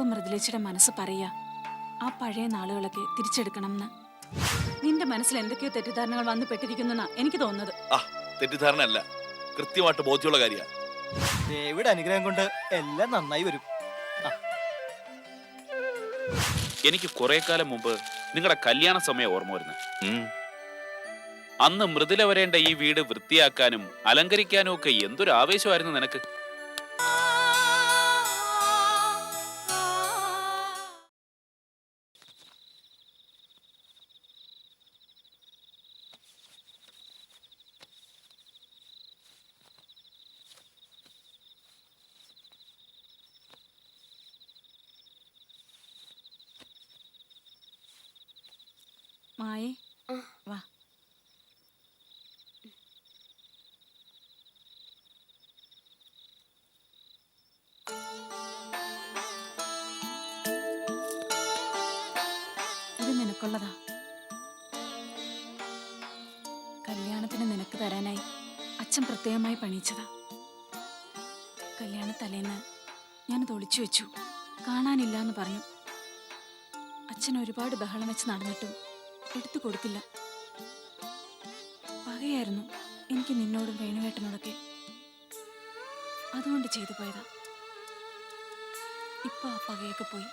ഇപ്പൊ മൃദുലേച്ചിയുടെ മനസ്സ് പറയാ ആ പഴയ നാളുകളൊക്കെ തിരിച്ചെടുക്കണമെന്ന്. നിന്റെ മനസ്സിൽ എന്തൊക്കെയോ തെറ്റിദ്ധാരണകൾ വന്നു പെട്ടിരിക്കുന്നെന്നാ എനിക്ക് തോന്നുന്നത്. ആ തെറ്റിദ്ധാരണ അല്ല. കൃത്യമായിട്ട് ബോധ്യമുള്ള കാര്യമാണ് ദേവിയുടെ അനുഗ്രഹം കൊണ്ട് എല്ലാം നന്നായി വരും. എനിക്ക് കുറെ കാലം മുമ്പ് നിങ്ങളുടെ കല്യാണ സമയം ഓർമ്മ വരുന്നത് അന്ന് മൃദുല വരേണ്ട ഈ വീട് വൃത്തിയാക്കാനും അലങ്കരിക്കാനും ഒക്കെ എന്തൊരു ആവേശമായിരുന്നു നിനക്ക്. മായേ വാ ഇത് നിനക്കുള്ളതാ. കല്യാണത്തിന് നിനക്ക് തരാനായി അച്ഛൻ പ്രത്യേകമായി പണിയിച്ചതാ. കല്യാണ തലേന്ന് ഞാനത് ഒളിച്ചു വെച്ചു. കാണാനില്ല എന്ന് പറഞ്ഞു. അച്ഛൻ ഒരുപാട് ബഹളം വെച്ച് നടന്നിട്ടും എടുത്തു കൊടുത്തില്ല. പകയായിരുന്നു എനിക്ക് നിന്നോടും വേണുവേട്ടനോടൊക്കെ. അതുകൊണ്ട് ചെയ്തു പോയതാ. ഇപ്പൊ ആ പകയൊക്കെ പോയി.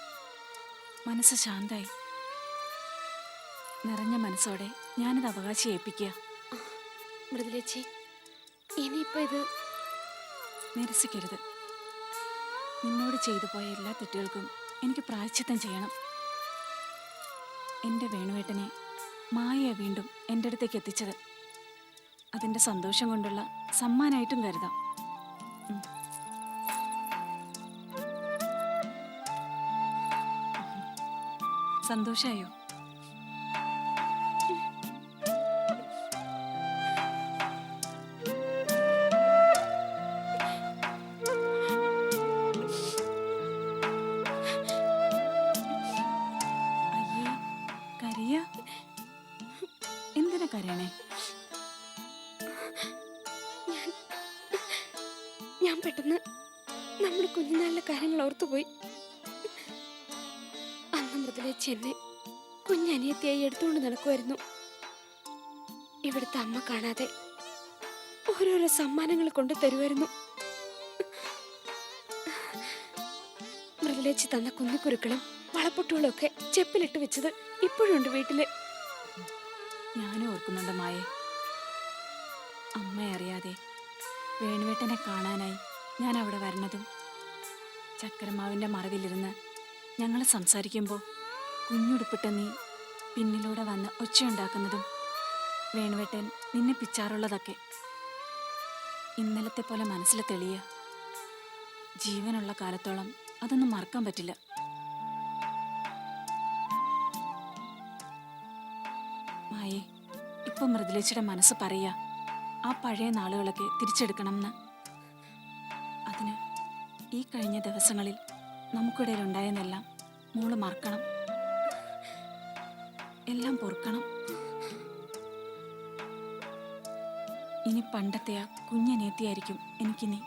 മനസ്സ് ശാന്തായി. നിറഞ്ഞ മനസ്സോടെ ഞാനിത് അവകാശി ഏൽപ്പിക്കുക. മൃദുലേച്ചി ഇനിയിപ്പോ ഇത് നിരസിക്കരുത്. നിന്നോട് ചെയ്തു പോയ എല്ലാ തെറ്റുകൾക്കും എനിക്ക് പ്രായച്ചിത്തം ചെയ്യണം. എന്റെ വേണുവേട്ടനെ മായയെ വീണ്ടും എന്റെ അടുത്തേക്ക് എത്തിച്ചത്. അതിന്റെ സന്തോഷം കൊണ്ടുള്ള സമ്മാനായിട്ടും കരുതാം. ഉം. അന്ന് മൃദുലേച്ചി എന്നെ കുഞ്ഞനിയത്തിയായി എടുത്തുകൊണ്ട് നടക്കുമായിരുന്നു. ഇവിടുത്തെ അമ്മ കാണാതെ ഓരോരോ സമ്മാനങ്ങൾ കൊണ്ട് തരുമായിരുന്നു. മൃദുലേച്ചി തന്ന കുന്നിക്കുരുക്കളും വളപ്പൊട്ടുകളും ഒക്കെ ചെപ്പിലിട്ട് വെച്ചത് ഇപ്പോഴുണ്ട് വീട്ടിൽ. ഞാനും ഓർക്കുന്നുണ്ട് മായെ. അമ്മ അറിയാതെ വേണുവേട്ടനെ കാണാനായി ഞാൻ അവിടെ വരണതും ചക്കരമാവിന്റെ മറവിലിരുന്ന് ഞങ്ങൾ സംസാരിക്കുമ്പോൾ കുഞ്ഞുടുപ്പിട്ട നീ പിന്നിലൂടെ വന്ന് ഒച്ചയുണ്ടാക്കുന്നതും വേണുവേട്ടൻ നിന്നെ പിച്ചാറുള്ളതൊക്കെ ഇന്നലത്തെ പോലെ മനസ്സിൽ തെളിയ. ജീവനുള്ള കാലത്തോളം അതൊന്നും മറക്കാൻ പറ്റില്ല. മായേ ഇപ്പൊ മൃദുലേച്ചിയുടെ മനസ്സ് പറയാ ആ പഴയ നാളുകളൊക്കെ തിരിച്ചെടുക്കണമെന്ന് അതിന് ഈ കഴിഞ്ഞ ദിവസങ്ങളിൽ നമുക്കിടയിൽ ഉണ്ടായെന്നെല്ലാം മോൾ മറക്കണം. എല്ലാം പൊറുക്കണം. ഇനി പണ്ടത്തെ ആ കുഞ്ഞനേത്തിയായിരിക്കും എനിക്ക് നീ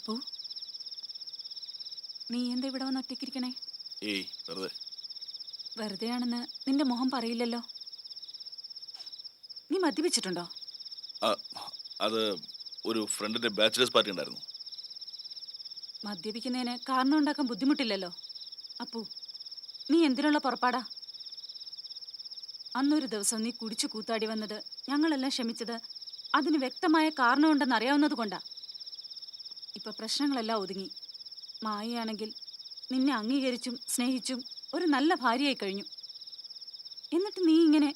അപ്പോ നീ എന്താ ഇവിടെ വന്ന് ഒറ്റയ്ക്കിരിക്കണേ? ഏയ് വെറുതെ. വെറുതെയാണെന്ന് നിന്റെ മുഖം പറയില്ലല്ലോ. നീ മദ്യപിച്ചിട്ടുണ്ടോ? അത് ഒരു ഫ്രണ്ടിന്റെ ബാച്ചിലേഴ്സ് പാർട്ടി ഉണ്ടായിരുന്നു. മദ്യപിക്കുന്നതിന് കാരണം ഉണ്ടാക്കാൻ ബുദ്ധിമുട്ടില്ലല്ലോ. അപ്പു നീ എന്തിനുള്ള പുറപ്പാടാ? അന്നൊരു ദിവസം നീ കുടിച്ചു കൂത്താടി വന്നത് ഞങ്ങളെല്ലാം ക്ഷമിച്ചത് അതിന് വ്യക്തമായ കാരണമുണ്ടെന്ന് അറിയാവുന്നത് കൊണ്ടാ. ഇപ്പൊ പ്രശ്നങ്ങളെല്ലാം ഒതുങ്ങി. മായയാണെങ്കിൽ നിന്നെ അംഗീകരിച്ചും സ്നേഹിച്ചും ഒരു നല്ല ഭാര്യയായി കഴിഞ്ഞു. എന്നിട്ട് നീ ഇങ്ങനെ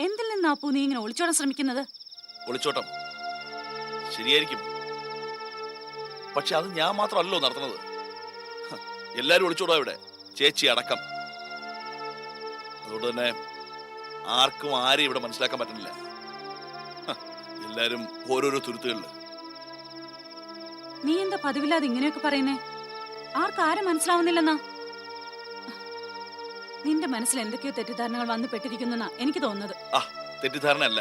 എന്തിൽ നിന്നാ അപ്പു നീ ഇങ്ങനെ ഒളിച്ചോടാൻ ശ്രമിക്കുന്നത്? ഒളിച്ചോട്ടം. ശരിയായിരിക്കും. പക്ഷെ അത് ഞാൻ മാത്രമല്ലോ നടത്തുന്നത്. എല്ലാരും ഒളിച്ചോടാ ഇവിടെ. ചേച്ചി അടക്കം. അതുകൊണ്ട് തന്നെ ആർക്കും ആരെയും ഇവിടെ മനസ്സിലാക്കാൻ പറ്റുന്നില്ല. എല്ലാരും ഓരോരോ തുരുത്തുകളിൽ നീ എന്താ പതിവില്ലാതെ ഇങ്ങനെയൊക്കെ പറയുന്നേ? ആർക്കാരും മനസ്സിലാവുന്നില്ലെന്നാ? നിന്റെ മനസ്സിൽ എന്തൊക്കെയോ തെറ്റിദ്ധാരണകൾ വന്നു പെട്ടിരിക്കുന്നെന്നാ എനിക്ക് തോന്നുന്നത്. തെറ്റിദ്ധാരണ അല്ല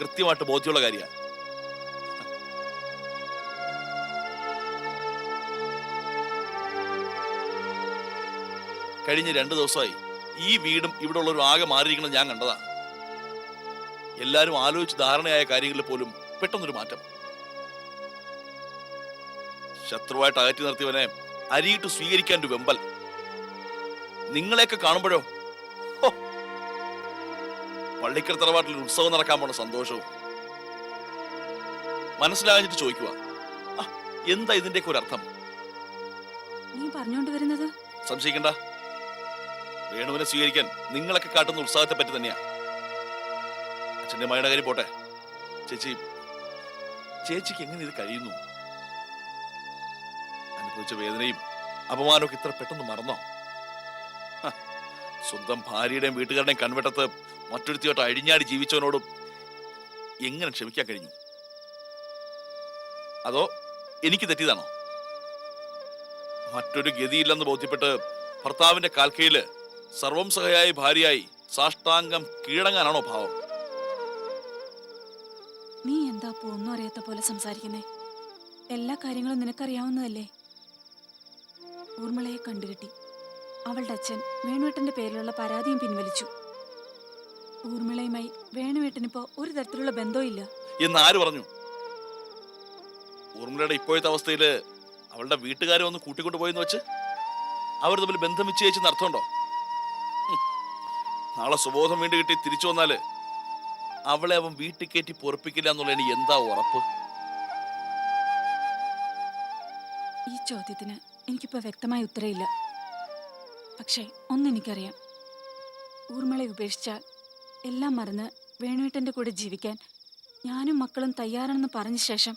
കൃത്യമായിട്ട് ബോധ്യമുള്ള കാര്യമാണ് കഴിഞ്ഞ രണ്ട് ദിവസമായി ഈ വീടും ഇവിടെ ഉള്ളൊരു ആകെ മാറിയിരിക്കണം ഞാൻ കണ്ടതാ. എല്ലാരും ആലോചിച്ച് ധാരണയായ കാര്യങ്ങളിൽ പോലും പെട്ടെന്നൊരു മാറ്റം. ശത്രുവായിട്ട് അകറ്റി നിർത്തിയവനെ അരിയിട്ട് സ്വീകരിക്കാൻ ഒരു വെമ്പൽ. നിങ്ങളെയൊക്കെ കാണുമ്പോഴോ? പള്ളിക്കൽ തറവാട്ടിൽ ഉത്സവം നടക്കാൻ പോണ സന്തോഷവും. മനസ്സിലാകാഞ്ഞിട്ട് ചോദിക്കുക എന്താ ഇതിന്റെയൊക്കെ ഒരു അർത്ഥം? നീ പറഞ്ഞുകൊണ്ട് വരുന്നത്? സംശയിക്കണ്ട. വേണുവിനെ സ്വീകരിക്കാൻ നിങ്ങളൊക്കെ കാട്ടുന്ന ഉത്സാഹത്തെ പറ്റി തന്നെയാ. അച്ഛന്റെ മയുടെ കാര്യം പോട്ടെ. ചേച്ചി ചേച്ചിക്ക് എങ്ങനെ ഇത് കഴിയുന്നു? അനുഭവിച്ച വേദനയും അപമാനമൊക്കെ ഇത്ര പെട്ടെന്ന് മറന്നോ? സ്വന്തം ഭാര്യയുടെയും വീട്ടുകാരുടെയും കൺവെട്ടത്ത് മറ്റൊരുത്തിയോട്ട് അഴിഞ്ഞാടി ജീവിച്ചവനോടും എങ്ങനെ ക്ഷമിക്കാൻ കഴിഞ്ഞു? അതോ എനിക്ക് തെറ്റിയതാണോ? മറ്റൊരു ഗതിയില്ലെന്ന് ബോധ്യപ്പെട്ട് ഭർത്താവിന്റെ കാൽക്കയിൽ സർവം സഹയായി ഭാര്യയായി സാഷ്ടാംഗം കീഴടങ്ങാനാണോ ഭാവം? നീ എന്താ ഒന്നും അറിയാത്ത പോലെ സംസാരിക്കുന്നേ? എല്ലാ കാര്യങ്ങളും നിനക്കറിയാവുന്നതല്ലേ? ഊർമിളയെ കണ്ടുകിട്ടി. അവളുടെ അച്ഛൻ വേണുവേട്ടന്റെ പേരിലുള്ള പരാതിയും പിൻവലിച്ചു. ഊർമിളയുമായി വേണുവേട്ടനിപ്പോ ഒരു തരത്തിലുള്ള ബന്ധവും ഇല്ല എന്ന് ആര് പറഞ്ഞു? ഊർമിളയുടെ ഇപ്പോഴത്തെ അവസ്ഥയിൽ അവളുടെ വീട്ടുകാരെ ഒന്ന് കൂട്ടിക്കൊണ്ടു പോയെന്ന് വെച്ച് അവർ തമ്മിൽ ബന്ധം വിച്ഛേദിച്ചെന്ന് അർത്ഥമുണ്ടോ? നാളെ സുബോധം വീണ്ടും കിട്ടി തിരിച്ചു വന്നാൽ അവളെ അവൻ വീട്ടിൽ കയറ്റി പൊറപ്പിക്കില്ല എന്നുള്ളതിന് എന്താ ഉറപ്പ്? ഈ ചോദ്യത്തിന് എനിക്കിപ്പോ വ്യക്തമായ ഉത്തരയില്ല പക്ഷേ ഒന്നെനിക്കറിയാം. ഊർമളെ ഉപേക്ഷിച്ചാൽ എല്ലാം മറന്ന് വേണുവേട്ടന്റെ കൂടെ ജീവിക്കാൻ ഞാനും മക്കളും തയ്യാറാണെന്ന് പറഞ്ഞ ശേഷം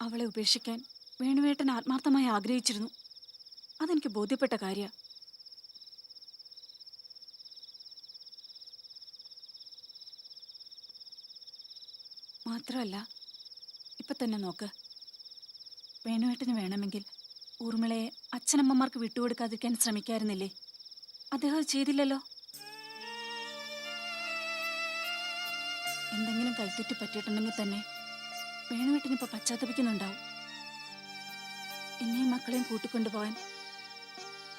അവളെ ഉപേക്ഷിക്കാൻ വേണുവേട്ടൻ ആത്മാർത്ഥമായി ആഗ്രഹിച്ചിരുന്നു. അതെനിക്ക് ബോധ്യപ്പെട്ട കാര്യമാണ് മാത്രമല്ല ഇപ്പൊ തന്നെ നോക്ക്. വേണുവേട്ടന് വേണമെങ്കിൽ ഊർമിളയെ അച്ഛനമ്മമാർക്ക് വിട്ടുകൊടുക്കാതിരിക്കാൻ ശ്രമിക്കായിരുന്നില്ലേ? അദ്ദേഹം ചെയ്തില്ലല്ലോ? എന്തെങ്കിലും കൈത്തെറ്റ് പറ്റിയിട്ടുണ്ടെങ്കിൽ തന്നെ വേണുവേട്ടനിപ്പോ പശ്ചാത്തപിക്കുന്നുണ്ടാവും. എന്നെയും മക്കളെയും കൂട്ടിക്കൊണ്ടുപോകാൻ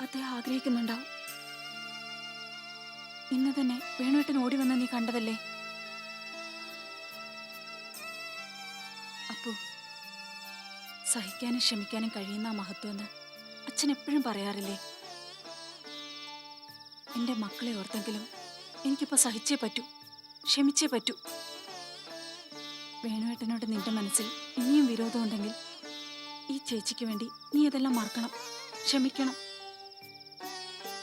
അദ്ദേഹം ആഗ്രഹിക്കുന്നുണ്ടാവും. ഇന്ന് തന്നെ വേണുവേട്ടൻ ഓടി വന്ന നീ കണ്ടതല്ലേ? അപ്പോ സഹിക്കാനും ക്ഷമിക്കാനും കഴിയുന്ന മഹത്വമെന്ന് അച്ഛൻ എപ്പോഴും പറയാറില്ലേ? എന്റെ മക്കളെ ഓർത്തെങ്കിലും എനിക്കിപ്പോ സഹിച്ചേ പറ്റൂ ക്ഷമിച്ചേ പറ്റൂ. വേണുവേട്ടനോട് നിന്റെ മനസ്സിൽ ഇനിയും വിരോധമുണ്ടെങ്കിൽ ഈ ചേച്ചിക്ക് വേണ്ടി നീ അതെല്ലാം മറക്കണം ക്ഷമിക്കണം.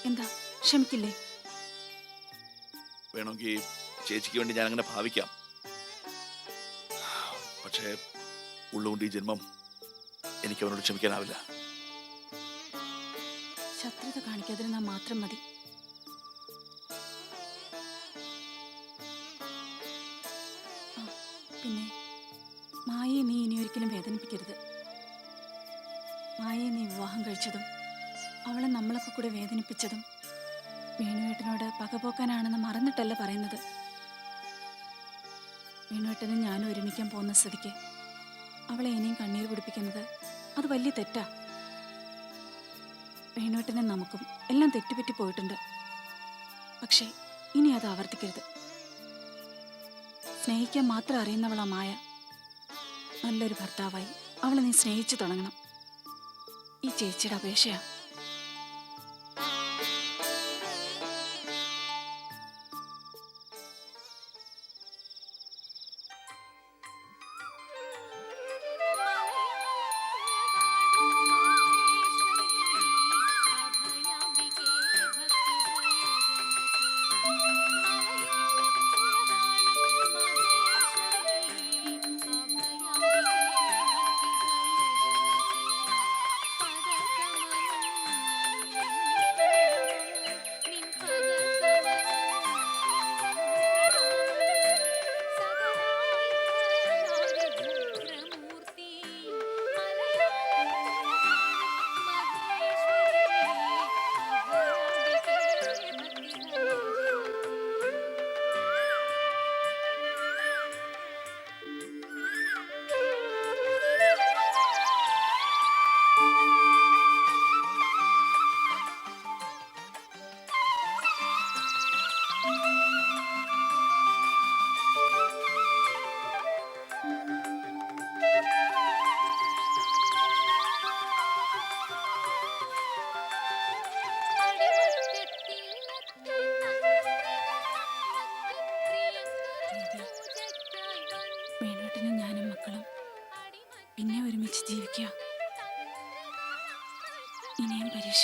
എന്താ ക്ഷമിക്കില്ലേ? വേണമെങ്കിൽ ചേച്ചിക്ക് വേണ്ടി ഞാൻ അങ്ങനെ ഭാവിക്കാം. പക്ഷേ ഉള്ളുകൊണ്ട് ഈ ജന്മം എനിക്ക് അവനോട് ക്ഷമിക്കാനാവില്ല. ശത്രുത കാണിക്കാതിരുന്നാൽ മാത്രം മതി. പിന്നെ മായയെ നീ ഇനി ഒരിക്കലും വേദനിപ്പിക്കരുത്. മായയെ നീ വിവാഹം കഴിച്ചതും അവളെ നമ്മളൊക്കെ കൂടെ വേദനിപ്പിച്ചതും വേണുവേട്ടനോട് പകപോക്കാനാണെന്ന് മറന്നിട്ടല്ല പറയുന്നത്. വേണുവേട്ടനും ഞാനും ഒരുമിക്കാൻ പോകുന്ന സ്ഥിതിക്ക് അവളെ ഇനിയും കണ്ണീർ പിടിപ്പിക്കുന്നത് അത് വലിയ തെറ്റാ. വേണുവേട്ടനെ നമുക്കും എല്ലാം തെറ്റുപറ്റി പോയിട്ടുണ്ട്. പക്ഷേ ഇനി അത് ആവർത്തിക്കരുത്. സ്നേഹിക്കാൻ മാത്രം അറിയുന്നവളാ മായ. നല്ലൊരു ഭർത്താവായി. അവളെ നീ സ്നേഹിച്ചു തുടങ്ങണം. ഈ ചേച്ചിയുടെ അപേക്ഷയാ.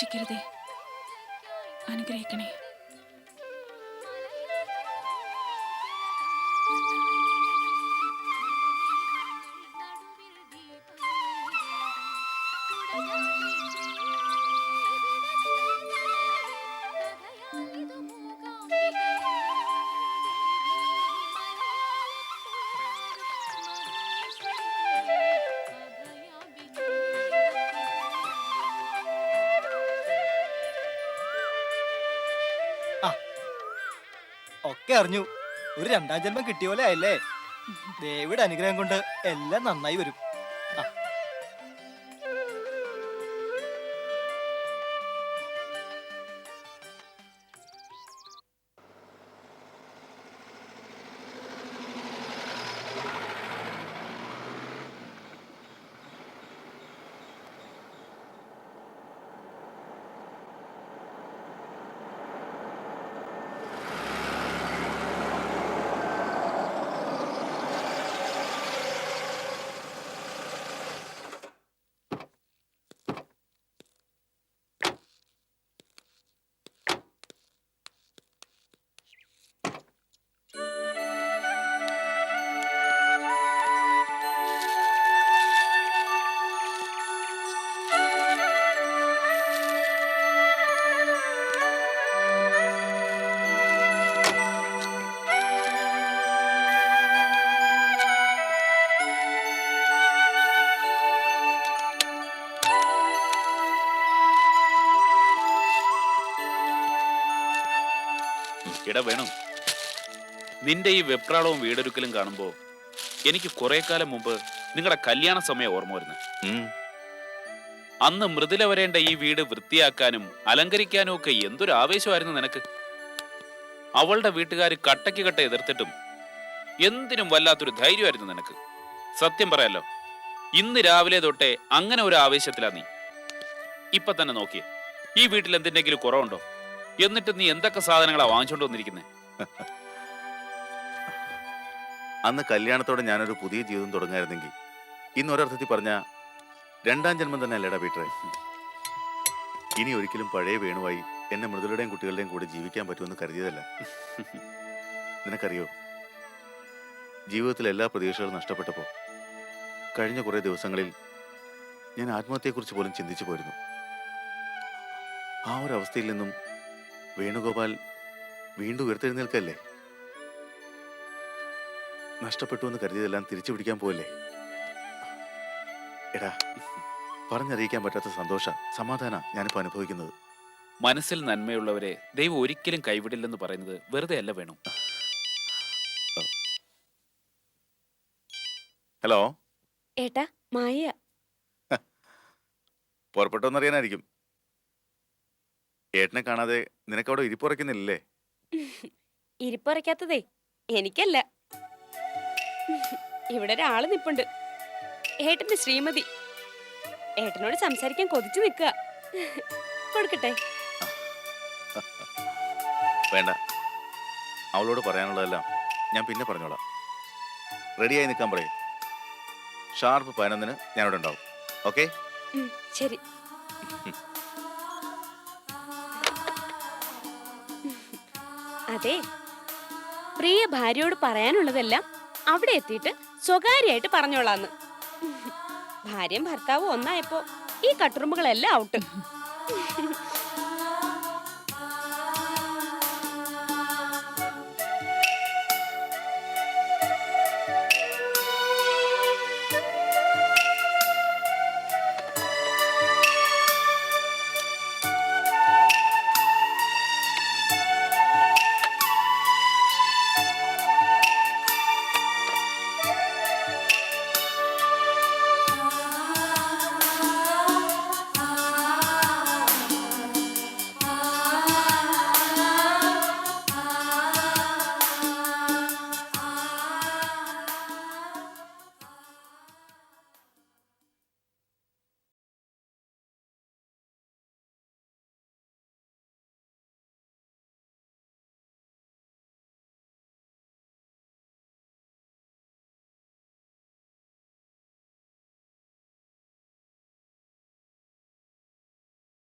ഇനിയും പരീക്ഷിക്കരുതേ അനുഗ്രഹിക്കണേ ഒക്കെ അറിഞ്ഞു. ഒരു രണ്ടാം ജന്മം കിട്ടിയ പോലെ ആയല്ലേ? ദേവിയുടെ അനുഗ്രഹം കൊണ്ട് എല്ലാം നന്നായി വരും. ആ ഇട വേണം. നിന്റെ ഈ വെപ്രാളവും വീടൊരുക്കലും കാണുമ്പോ എനിക്ക് കുറെ കാലം മുമ്പ് നിങ്ങളുടെ കല്യാണ സമയം ഓർമ്മ വരുന്നു. അന്ന് മൃദുല വരേണ്ട ഈ വീട് വൃത്തിയാക്കാനും അലങ്കരിക്കാനും ഒക്കെ എന്തൊരു ആവേശമായിരുന്നു നിനക്ക്? അവളുടെ വീട്ടുകാർ കട്ടയ്ക്ക് കട്ട എതിർത്തിട്ടും എന്തിനും വല്ലാത്തൊരു ധൈര്യമായിരുന്നു നിനക്ക്. സത്യം പറയാലോ ഇന്ന് രാവിലെ തൊട്ടേ അങ്ങനെ ഒരു ആവേശത്തിലാ നീ. ഇപ്പൊ തന്നെ നോക്കിയേ ഈ വീട്ടിൽ എന്തിനെങ്കിലും കുറവുണ്ടോ? എന്നിട്ട് നീ എന്തൊക്കെ സാധനങ്ങളാ വാങ്ങിച്ചോണ്ട് വന്നിരിക്കുന്നത് അന്ന് കല്യാണത്തോടെ ഞാനൊരു പുതിയ ജീവിതം തുടങ്ങായിരുന്നെങ്കിൽ ഇന്ന് ഒരർത്ഥത്തിൽ പറഞ്ഞ രണ്ടാം ജന്മം തന്നെ അല്ലേടാ പീറ്ററെ? ഇനി ഒരിക്കലും പഴയ വേണുവായി എന്നെ മൃദുലയുടെയും കുട്ടികളുടെയും കൂടെ ജീവിക്കാൻ പറ്റുമെന്ന് കരുതിയതല്ല. നിനക്കറിയോ? ജീവിതത്തിൽ എല്ലാ പ്രതീക്ഷകളും നഷ്ടപ്പെട്ടപ്പോൾ കഴിഞ്ഞ കുറേ ദിവസങ്ങളിൽ ഞാൻ ആത്മഹത്യയെക്കുറിച്ച് പോലും ചിന്തിച്ചു പോയിരുന്നു. ആ ഒരു അവസ്ഥയിൽ നിന്നും വേണുഗോപാൽ വീണ്ടും ഉയർത്തെഴുന്നേൽക്കല്ലേ? നഷ്ടപ്പെട്ടു എന്ന് കരുതിയതെല്ലാം തിരിച്ചു പിടിക്കാൻ പോയല്ലേ എടാ പറഞ്ഞറിയിക്കാൻ പറ്റാത്ത സന്തോഷ സമാധാന ഞാനിപ്പോ അനുഭവിക്കുന്നത്. മനസ്സിൽ നന്മയുള്ളവരെ ദൈവം ഒരിക്കലും കൈവിടില്ലെന്ന് പറയുന്നത് വെറുതെ അല്ല വേണു. ഹലോ? ഏട്ടാ മായ പുറപ്പെട്ടോന്നറിയാനായിരിക്കും ഏട്ടനെ കാണാതെ നിനക്ക് അവിടെ ഇരിപ്പുറയ്ക്കുന്നില്ലേ ഇരിപ്പറയ്ക്കാത്തതേ എനിക്കല്ല. ഇവിടെ ഒരാൾ നിപ്പുണ്ട്. ഏട്ടന്റെ ശ്രീമതി. ഏട്ടനോട് സംസാരിക്കാൻ കൊതിച്ചു നിൽക്കുക. കൊടുക്കട്ടെ. വേണ്ട. അവളോട് പറയാനുള്ളതെല്ലാം ഞാൻ പിന്നെ പറഞ്ഞോളാം. റെഡിയായി നിൽക്കാൻ പറയും. ഷാർപ്പ് പതിനൊന്നിന് ഞാനിവിടെ ഉണ്ടാവും. ഓക്കെ? ശരി. അതെ പ്രിയ ഭാര്യയോട് പറയാനുള്ളതെല്ലാം അവിടെ എത്തിയിട്ട് സ്വകാര്യമായിട്ട് പറഞ്ഞോളാന്ന്. ഭാര്യയും ഭർത്താവും ഒന്നായപ്പോ ഈ കട്ടുറുമ്പുകളെല്ലാം ഔട്ട്